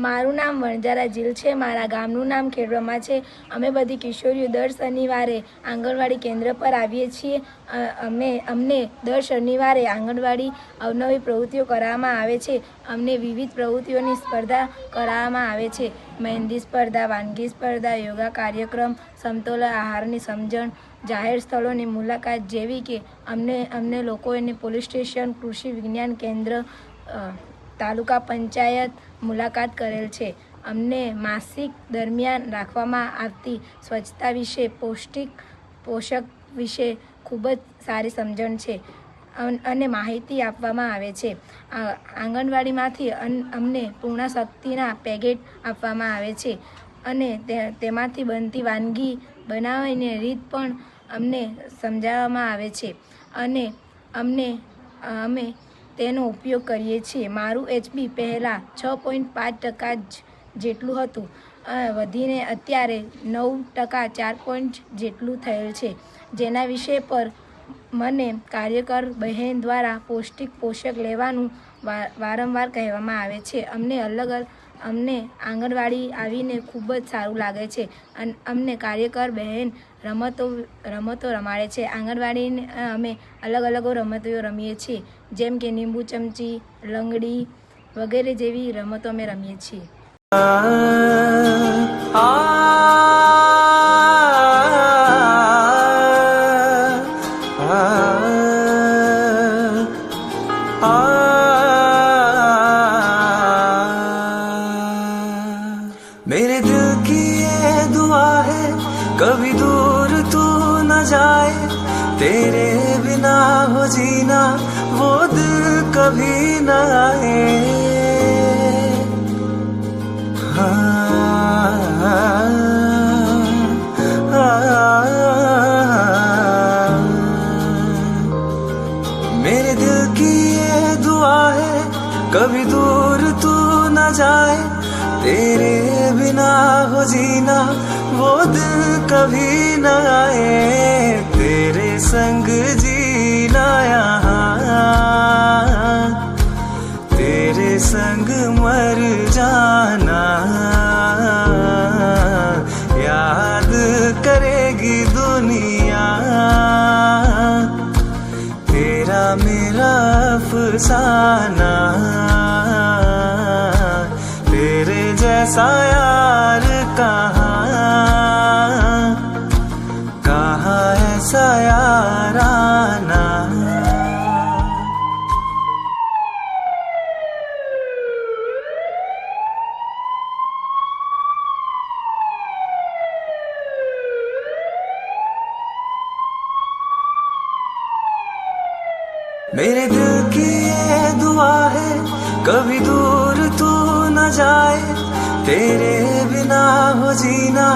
મારું નામ વણજારા જીલ છે, મારા ગામનું નામ ખેડબ્રહ્મા છે. અમે બધી કિશોરીઓ દર શનિવારે આંગણવાડી કેન્દ્ર પર આવીએ છીએ. અમે, અમને દર શનિવારે આંગણવાડી અવનવી પ્રવૃત્તિઓ કરવામાં આવે છે. અમને વિવિધ પ્રવૃત્તિઓની સ્પર્ધા કરાવવામાં આવે છે. મહેંદી સ્પર્ધા, વાનગી સ્પર્ધા, યોગા કાર્યક્રમ, સમતોલ આહારની સમજણ, જાહેર સ્થળોની મુલાકાત જેવી કે અમને અમને લોકોને પોલીસ સ્ટેશન, કૃષિ વિજ્ઞાન કેન્દ્ર તાલુકા પંચાયત મુલાકાત કરેલ છે. અમને માસિક દરમિયાન રાખવામાં આવતી સ્વચ્છતા વિશે, પૌષ્ટિક પોષક વિશે ખૂબ જ સારી સમજણ છે અન- માહિતી આપવામાં આવે છે. આંગણવાડીમાંથી અમને પૂર્ણ શક્તિના પેકેટ આપવામાં આવે છે અને તેમાંથી બનતી વાનગી બનાવીને રીત પણ અમને સમજાવવામાં આવે છે. અને અમને, અમે તેનો ઉપયોગ કરીએ છીએ. મારું એચબી પહેલાં છ પોઈન્ટ પાંચ ટકા જ જેટલું હતું. વધીને અત્યારે નવ ટકા ચાર પોઈન્ટ જેટલું થયેલ છે. જેના વિષય પર મને કાર્યકર બહેન દ્વારા પૌષ્ટિક પોષક લેવાનું વારંવાર કહેવામાં આવે છે. અમને અલગ અલ- અમને આંગણવાડી આવીને ખૂબ જ સારું લાગે છે અને અમને કાર્યકર બહેન રમતો રમતો રમાડે છે આંગણવાડીને અમે અલગ અલગ રમતો રમીએ છીએ જેમ કે લીંબુ ચમચી લંગડી વગેરે જેવી રમતો અમે રમીએ છીએ मेरे दिल की ये दुआ है, कभी दूर तू न जाए। तेरे बिना हो जीना, वो दिल कभी न आए। मेरे दिल की ये दुआ है, कभी दूर तू न जाए। तेरे बिना हो जीना वो दिल कभी न आए तेरे संग जीना यहाँ तेरे संग मर जाना याद करेगी दुनिया तेरा मेरा अफसाना जैसा यार कहाँ? कहाँ ऐसा याराना मेरे दिल की ये दुआ है, कभी दूर तू न जाए। तेरे बिना हो जीना